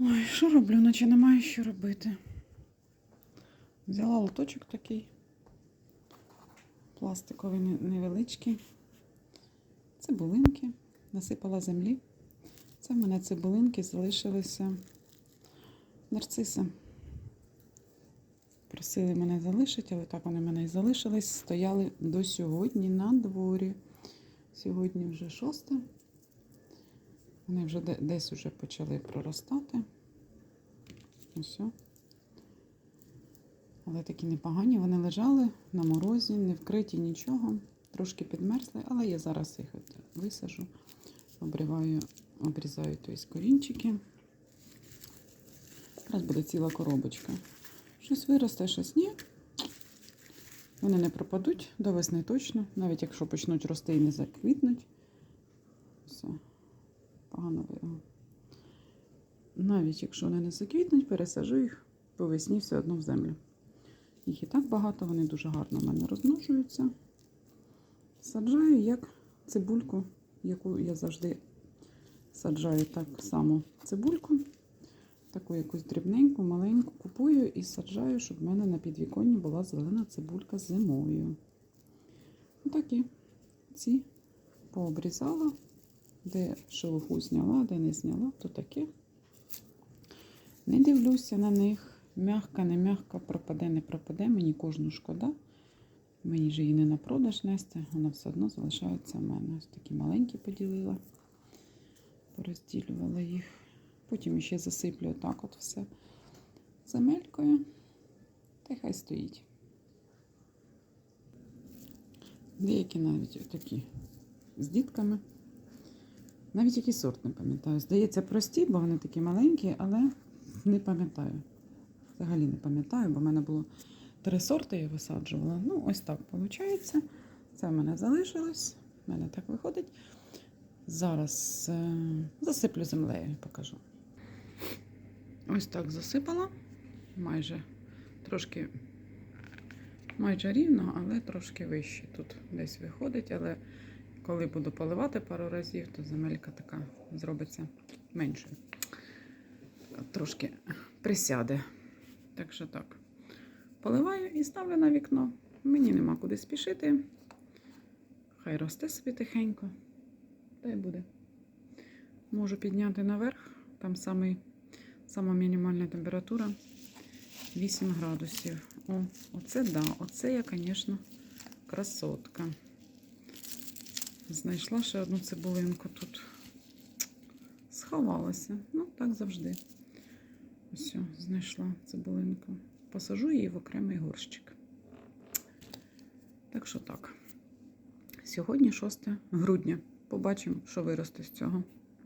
Ой, що роблю, наче немає що робити. Взяла лоточок такий. Пластиковий невеличкий. Цибулинки. Насипала землі. Це в мене цибулинки залишилися нарциси. Просили мене залишити, але так вони мене і залишились. Стояли до сьогодні на дворі. Сьогодні вже шосте. Вони вже десь вже почали проростати. Ось. Але такі непогані. Вони лежали на морозі, не вкриті нічого. Трошки підмерзли, але я зараз їх висажу, обриваю, обрізаю тобто, корінчики. Зараз буде ціла коробочка. Щось виросте, щось ні. Вони не пропадуть до весни точно, навіть якщо почнуть рости і не заквітнуть. Все, погано. Навіть якщо вони не заквітнуть, пересажу їх по весні все одно в землю. Їх і так багато, вони дуже гарно в мене розмножуються. Саджаю як цибульку, яку я завжди саджаю так само цибульку. Таку якусь дрібненьку, маленьку купую і саджаю, щоб в мене на підвіконні була зелена цибулька зимою. Отакі. Ці пообрізала, де шелуху зняла, де не зняла, то таке. Не дивлюся на них. Мягка, не мягка, пропаде, не пропаде. Мені кожну шкода. Мені ж її не на продаж нести, вона все одно залишається в мене. Ось такі маленькі поділила, порозділювала їх. Потім ще засиплю отак от все земелькою. Та хай стоїть. Деякі навіть такі з дітками. Навіть який сорт не пам'ятаю. Здається, прості, бо вони такі маленькі, але не пам'ятаю. Взагалі не пам'ятаю, бо в мене було три сорти, я висаджувала. Ну, ось так виходить. Це в мене залишилось. В мене так виходить. Зараз е, засиплю землею, покажу. Ось так засипала. Майже трошки майже рівно, але трошки вище тут десь виходить. Але коли буду поливати пару разів, то земелька така зробиться меншою. Трошки присяде. Так що так. Поливаю і ставлю на вікно. Мені нема куди спішити. Хай росте собі тихенько. Та й буде. Можу підняти наверх. Там самий, сама мінімальна температура 8 градусів. О, оце да, оце я, звісно, красотка. Знайшла ще одну цибулинку тут. Сховалася. Ну, так завжди. Ось, знайшла цибулинку. Посажу її в окремий горщик. Так що так. Сьогодні 6 грудня. Побачимо, що виросте з цього.